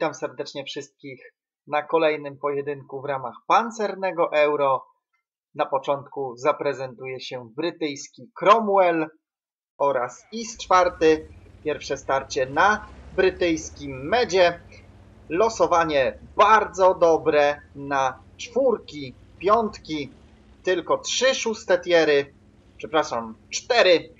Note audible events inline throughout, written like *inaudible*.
Witam serdecznie wszystkich na kolejnym pojedynku w ramach pancernego euro. Na początku zaprezentuje się brytyjski Cromwell oraz IS czwarty. Pierwsze starcie na brytyjskim medzie. Losowanie bardzo dobre na czwórki, piątki, tylko trzy szóste tiery, przepraszam, cztery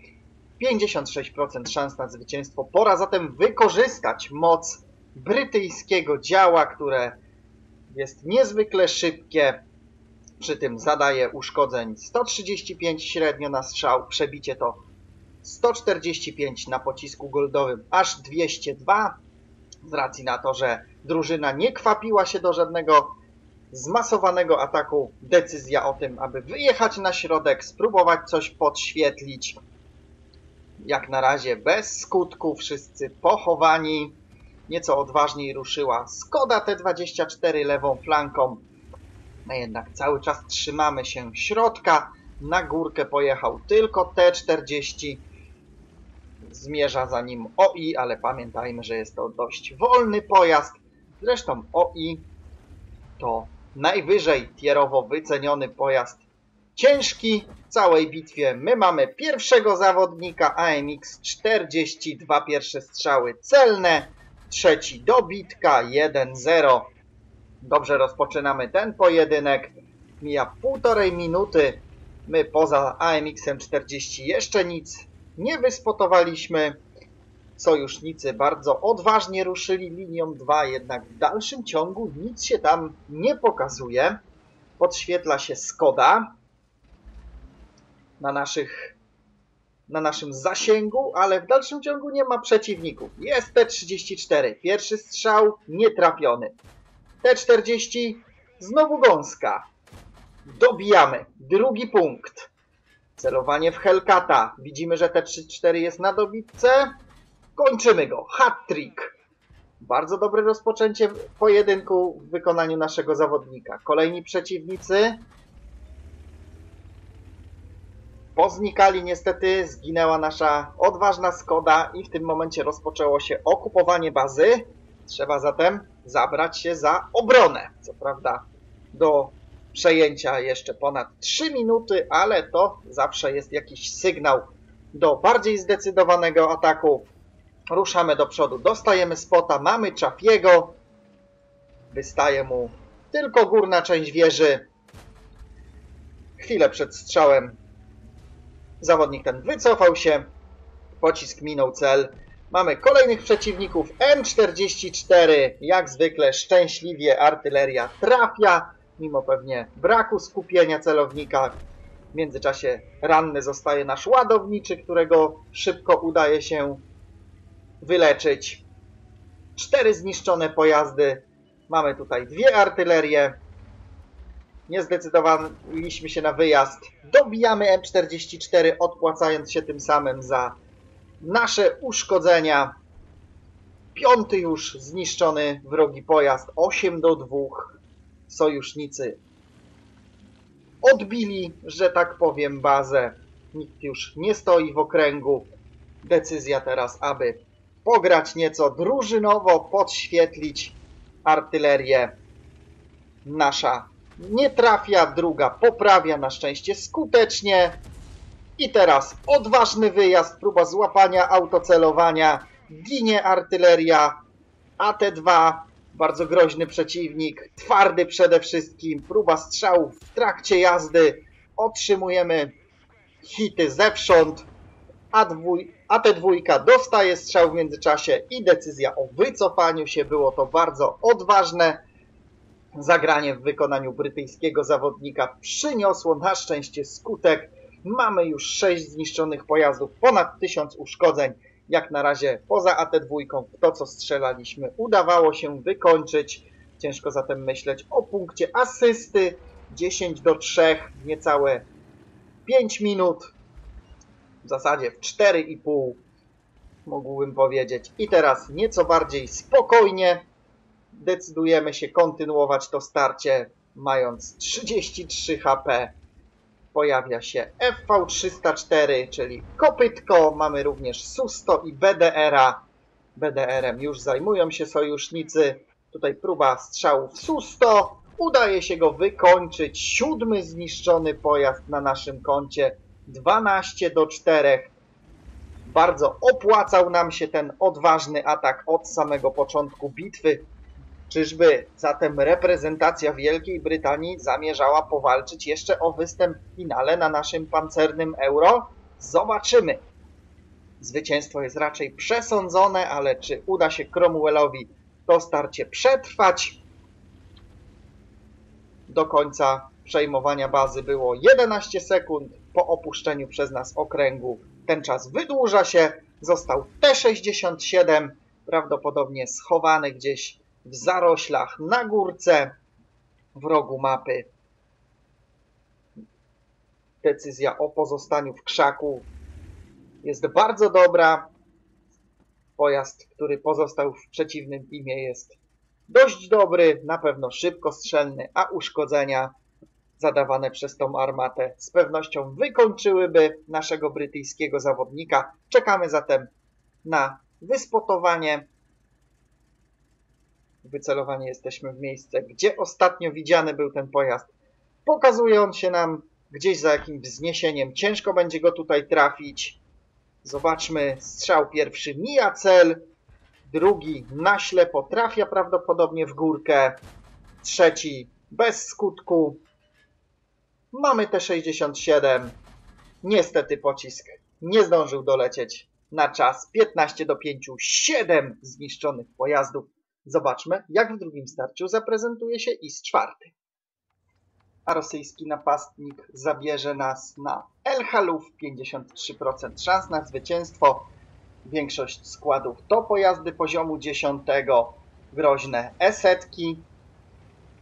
56% szans na zwycięstwo. Pora zatem wykorzystać moc brytyjskiego działa, które jest niezwykle szybkie, przy tym zadaje uszkodzeń 135 średnio na strzał, przebicie to 145 na pocisku goldowym, aż 202 z racji na to, że drużyna nie kwapiła się do żadnego zmasowanego ataku. Decyzja o tym, aby wyjechać na środek, spróbować coś podświetlić, jak na razie bez skutku, wszyscy pochowani. Nieco odważniej ruszyła Skoda T24 lewą flanką. My jednak cały czas trzymamy się środka. Na górkę pojechał tylko T40. Zmierza za nim OI, ale pamiętajmy, że jest to dość wolny pojazd. Zresztą OI to najwyżej tierowo wyceniony pojazd ciężki w całej bitwie. My mamy pierwszego zawodnika AMX 42 pierwsze strzały celne, trzeci dobitka 1-0. Dobrze rozpoczynamy ten pojedynek. Mija półtorej minuty. My poza AMX-em 40 jeszcze nic nie wyspotowaliśmy. Sojusznicy bardzo odważnie ruszyli linią 2, jednak w dalszym ciągu nic się tam nie pokazuje. Podświetla się Skoda na, naszych, na naszym zasięgu, ale w dalszym ciągu nie ma przeciwników. Jest T34, pierwszy strzał nietrafiony. T40, znowu gąska. Dobijamy, drugi punkt. Celowanie w Hellcata. Widzimy, że T34 jest na dobitce. Kończymy go. Hat-trick. Bardzo dobre rozpoczęcie pojedynku w wykonaniu naszego zawodnika. Kolejni przeciwnicy Poznikali niestety, zginęła nasza odważna Skoda i w tym momencie rozpoczęło się okupowanie bazy. Trzeba zatem zabrać się za obronę. Co prawda do przejęcia jeszcze ponad 3 minuty, ale to zawsze jest jakiś sygnał do bardziej zdecydowanego ataku. Ruszamy do przodu, dostajemy spota, mamy Czapiego. Wystaje mu tylko górna część wieży. Chwilę przed strzałem Zawodnik ten wycofał się, pocisk minął cel. Mamy kolejnych przeciwników. M44, jak zwykle szczęśliwie artyleria trafia, mimo pewnie braku skupienia celownika. W międzyczasie ranny zostaje nasz ładowniczy, którego szybko udaje się wyleczyć. Cztery zniszczone pojazdy. Mamy tutaj dwie artylerie nie zdecydowaliśmy się na wyjazd. Dobijamy M44, odpłacając się tym samym za nasze uszkodzenia. Piąty już zniszczony wrogi pojazd, 8 do 2. Sojusznicy odbili, że tak powiem, bazę. Nikt już nie stoi w okręgu. Decyzja teraz, aby pograć nieco drużynowo, podświetlić artylerię. Nasza nie trafia, druga poprawia na szczęście skutecznie. I teraz odważny wyjazd, próba złapania autocelowania, ginie artyleria, AT-2, bardzo groźny przeciwnik, twardy przede wszystkim, próba strzałów w trakcie jazdy, otrzymujemy hity zewsząd, AT2 dostaje strzał w międzyczasie i decyzja o wycofaniu się, było to bardzo odważne, Zagranie w wykonaniu brytyjskiego zawodnika przyniosło na szczęście skutek. Mamy już 6 zniszczonych pojazdów, ponad 1000 uszkodzeń. Jak na razie poza AT2 to co strzelaliśmy udawało się wykończyć. Ciężko zatem myśleć o punkcie asysty. 10 do 3, niecałe 5 minut. W zasadzie w 4,5 mógłbym powiedzieć. I teraz nieco bardziej spokojnie decydujemy się kontynuować to starcie mając 33 HP. Pojawia się FV304, czyli kopytko, mamy również SU-100 i BDR-a. BDR-em już zajmują się sojusznicy. Tutaj próba strzału w Susto. Udaje się go wykończyć. Siódmy zniszczony pojazd na naszym koncie. 12 do 4. Bardzo opłacał nam się ten odważny atak od samego początku bitwy. Czyżby zatem reprezentacja Wielkiej Brytanii zamierzała powalczyć jeszcze o występ w finale na naszym pancernym euro? Zobaczymy. Zwycięstwo jest raczej przesądzone, ale czy uda się Cromwellowi to starcie przetrwać? Do końca przejmowania bazy było 11 sekund. Po opuszczeniu przez nas okręgu ten czas wydłuża się. Został T-67, prawdopodobnie schowany gdzieś w zaroślach na górce w rogu mapy. Decyzja o pozostaniu w krzaku jest bardzo dobra. Pojazd, który pozostał w przeciwnym teamie jest dość dobry, na pewno szybkostrzelny, a uszkodzenia zadawane przez tą armatę z pewnością wykończyłyby naszego brytyjskiego zawodnika. Czekamy zatem na wyspotowanie. Wycelowani jesteśmy w miejsce, gdzie ostatnio widziany był ten pojazd. Pokazuje on się nam gdzieś za jakimś wzniesieniem. Ciężko będzie go tutaj trafić. Zobaczmy, strzał pierwszy mija cel, drugi na ślepo trafia prawdopodobnie w górkę, trzeci bez skutku. Mamy T-67. Niestety pocisk nie zdążył dolecieć na czas 15 do 5, 7 zniszczonych pojazdów. Zobaczmy, jak w drugim starciu zaprezentuje się IS-4 a rosyjski napastnik zabierze nas na El Haluf, 53% szans na zwycięstwo. Większość składów to pojazdy poziomu 10, groźne esetki,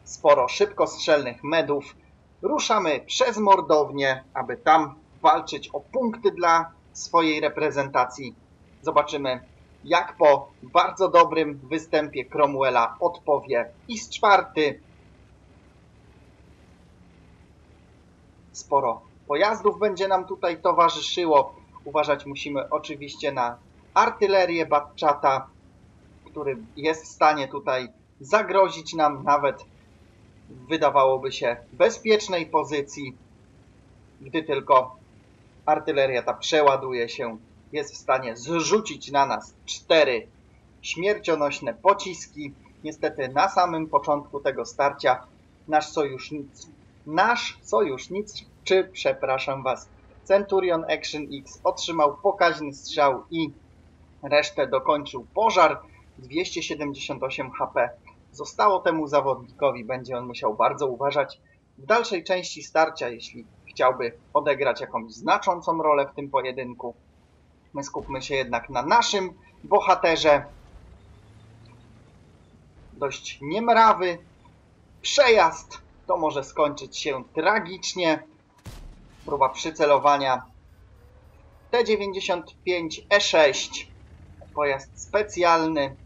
sporo szybkostrzelnych medów. Ruszamy przez mordownię, aby tam walczyć o punkty dla swojej reprezentacji. Zobaczymy, jak po bardzo dobrym występie Cromwella odpowie IS czwarty sporo pojazdów będzie nam tutaj towarzyszyło. Uważać musimy oczywiście na artylerię Batchata, który jest w stanie tutaj zagrozić nam nawet wydawałoby się bezpiecznej pozycji, gdy tylko artyleria ta przeładuje się, jest w stanie zrzucić na nas cztery śmiercionośne pociski. Niestety na samym początku tego starcia nasz sojusznik, Nasz czy przepraszam Was, Centurion Action X otrzymał pokaźny strzał i resztę dokończył pożar. 278 HP zostało temu zawodnikowi. Będzie on musiał bardzo uważać w dalszej części starcia, jeśli chciałby odegrać jakąś znaczącą rolę w tym pojedynku. My skupmy się jednak na naszym bohaterze. Dość niemrawy przejazd to może skończyć się tragicznie. Próba przycelowania. T-95 E6. Pojazd specjalny.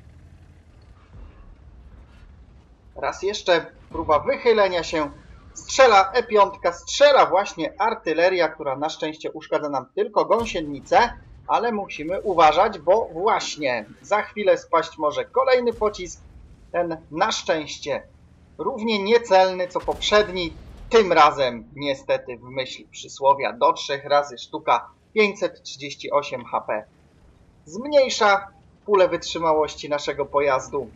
Raz jeszcze próba wychylenia się. Strzela E5, strzela właśnie artyleria, która na szczęście uszkadza nam tylko gąsienicę, ale musimy uważać, bo właśnie za chwilę spaść może kolejny pocisk. Ten na szczęście równie niecelny co poprzedni, tym razem niestety w myśl przysłowia do trzech razy sztuka 538 HP. Zmniejsza pulę wytrzymałości naszego pojazdu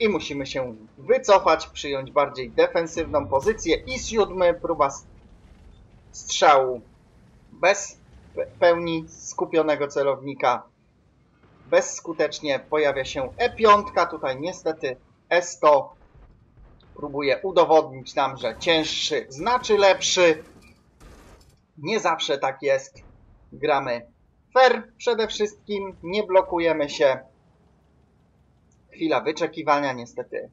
i musimy się wycofać, przyjąć bardziej defensywną pozycję i siódmy próba strzału bez pełni skupionego celownika. Bezskutecznie pojawia się E5, tutaj niestety S100 próbuje udowodnić nam, że cięższy znaczy lepszy. Nie zawsze tak jest. Gramy fair przede wszystkim, nie blokujemy się. Chwila wyczekiwania, niestety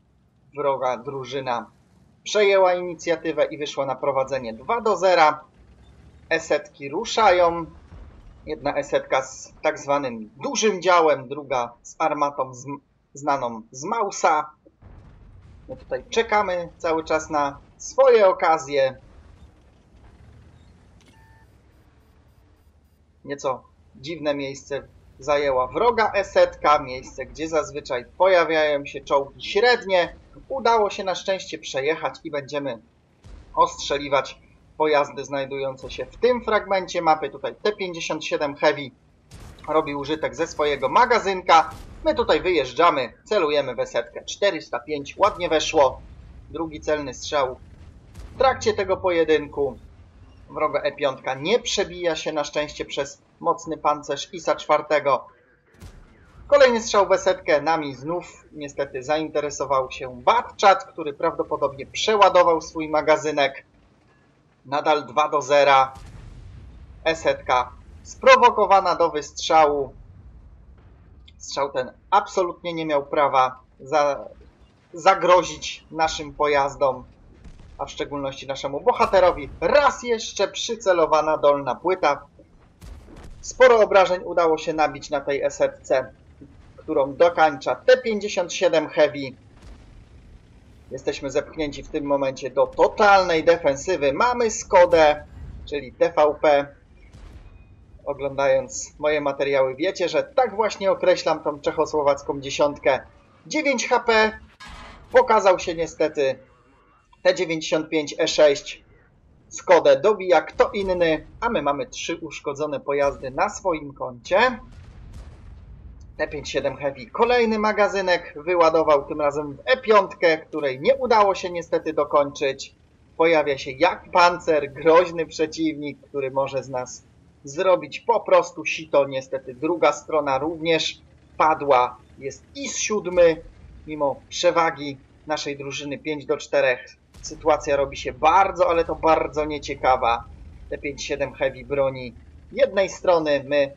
wroga drużyna przejęła inicjatywę i wyszła na prowadzenie 2 do 0. Esetki ruszają. Jedna esetka z tak zwanym dużym działem, druga z armatą z, znaną z Mausa. My tutaj czekamy cały czas na swoje okazje. Nieco dziwne miejsce zajęła wroga esetka, miejsce gdzie zazwyczaj pojawiają się czołgi średnie. Udało się na szczęście przejechać i będziemy ostrzeliwać pojazdy znajdujące się w tym fragmencie mapy. Tutaj T-57 Heavy robi użytek ze swojego magazynka. My tutaj wyjeżdżamy, celujemy w esetkę 405, ładnie weszło. Drugi celny strzał w trakcie tego pojedynku. Wroga E5 nie przebija się na szczęście przez mocny pancerz ISA czwartego. Kolejny strzał w esetkę, nami znów niestety zainteresował się Batchat, który prawdopodobnie przeładował swój magazynek. Nadal 2 do 0. Esetka sprowokowana do wystrzału. Strzał ten absolutnie nie miał prawa za, zagrozić naszym pojazdom, a w szczególności naszemu bohaterowi. Raz jeszcze przycelowana dolna płyta. Sporo obrażeń udało się nabić na tej esetce, którą dokańcza T-57 Heavy. Jesteśmy zepchnięci w tym momencie do totalnej defensywy. Mamy Skodę, czyli TVP. Oglądając moje materiały wiecie, że tak właśnie określam tą czechosłowacką dziesiątkę. 9 HP pokazał się niestety T95 E6 Skodę dobija kto inny, a my mamy trzy uszkodzone pojazdy na swoim koncie. T57 Heavy kolejny magazynek wyładował tym razem w E5, której nie udało się niestety dokończyć. Pojawia się jak pancer, groźny przeciwnik, który może z nas zrobić po prostu sito. Niestety druga strona również padła. Jest IS 7, mimo przewagi naszej drużyny 5 do 4. Sytuacja robi się bardzo, ale to bardzo nieciekawa. T57 Heavy broni jednej strony, my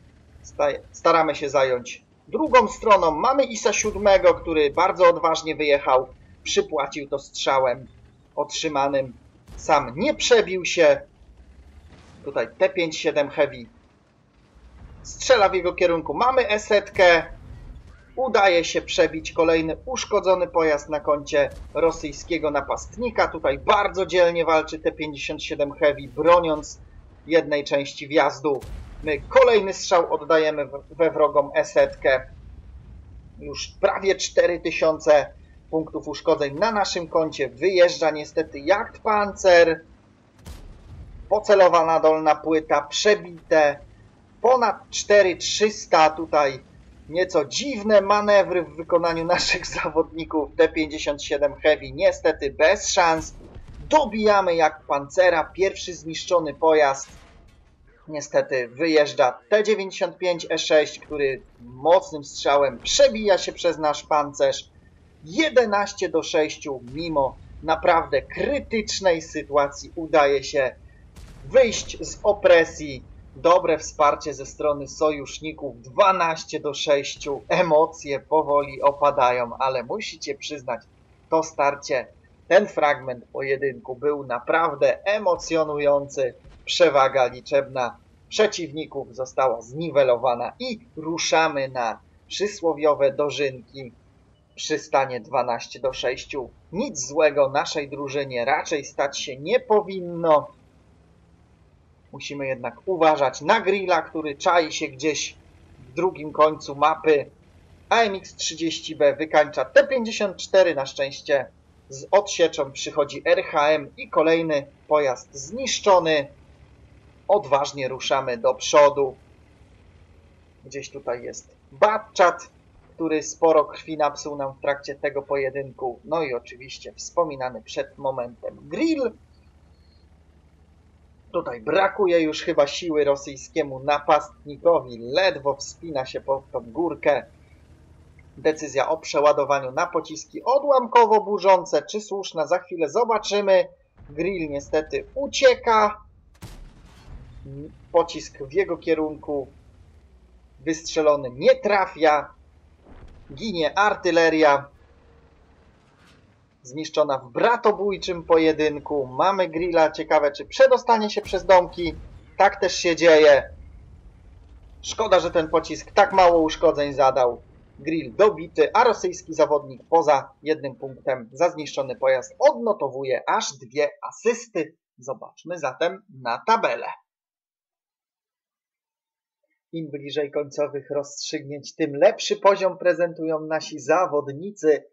staramy się zająć drugą stroną. Mamy ISA 7, który bardzo odważnie wyjechał, przypłacił to strzałem otrzymanym. Sam nie przebił się. Tutaj T57 Heavy strzela w jego kierunku. Mamy esetkę. Udaje się przebić kolejny uszkodzony pojazd na koncie rosyjskiego napastnika. Tutaj bardzo dzielnie walczy T-57 Heavy, broniąc jednej części wjazdu. My kolejny strzał oddajemy we wrogą esetkę. Już prawie 4000 punktów uszkodzeń na naszym koncie. Wyjeżdża niestety Jagdpanzer. Pocelowana dolna płyta, przebite. Ponad 4300 tutaj nieco dziwne manewry w wykonaniu naszych *laughs* zawodników T-57 Heavy. Niestety bez szans. Dobijamy jak pancera. Pierwszy zniszczony pojazd. Niestety wyjeżdża T-95E6, który mocnym strzałem przebija się przez nasz pancerz. 11 do 6 mimo naprawdę krytycznej sytuacji udaje się wyjść z opresji dobre wsparcie ze strony sojuszników 12 do 6. Emocje powoli opadają, ale musicie przyznać, to starcie, ten fragment pojedynku był naprawdę emocjonujący. Przewaga liczebna przeciwników została zniwelowana i ruszamy na przysłowiowe dożynki przy stanie 12 do 6. Nic złego naszej drużynie raczej stać się nie powinno. Musimy jednak uważać na grilla, który czai się gdzieś w drugim końcu mapy. AMX-30B wykańcza T-54 na szczęście. Z odsieczą przychodzi RHM i kolejny pojazd zniszczony. Odważnie ruszamy do przodu. Gdzieś tutaj jest Batchat, który sporo krwi napsuł nam w trakcie tego pojedynku. No i oczywiście wspominany przed momentem grill. Tutaj brakuje już chyba siły rosyjskiemu napastnikowi. Ledwo wspina się po tą górkę. Decyzja o przeładowaniu na pociski odłamkowo burzące. Czy słuszna? Za chwilę zobaczymy. Grill niestety ucieka. Pocisk w jego kierunku wystrzelony nie trafia. Ginie artyleria zniszczona w bratobójczym pojedynku. Mamy grilla, ciekawe czy przedostanie się przez domki. Tak też się dzieje. Szkoda, że ten pocisk tak mało uszkodzeń zadał. Grill dobity, a rosyjski zawodnik poza jednym punktem za zniszczony pojazd odnotowuje aż dwie asysty. Zobaczmy zatem na tabelę. Im bliżej końcowych rozstrzygnięć, tym lepszy poziom prezentują nasi zawodnicy.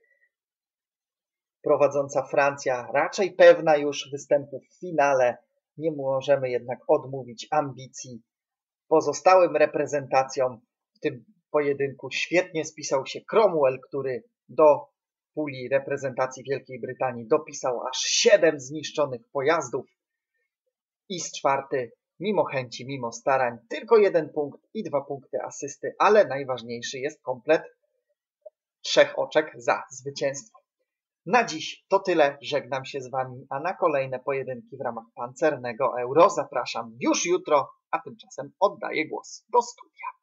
Prowadząca Francja raczej pewna już występu w finale. Nie możemy jednak odmówić ambicji pozostałym reprezentacjom. W tym pojedynku świetnie spisał się Cromwell, który do puli reprezentacji Wielkiej Brytanii dopisał aż siedem zniszczonych pojazdów. I z czwarty mimo chęci, mimo starań, tylko jeden punkt i dwa punkty asysty, ale najważniejszy jest komplet trzech oczek za zwycięstwo. Na dziś to tyle. Żegnam się z Wami, a na kolejne pojedynki w ramach pancernego euro zapraszam już jutro, a tymczasem oddaję głos do studia.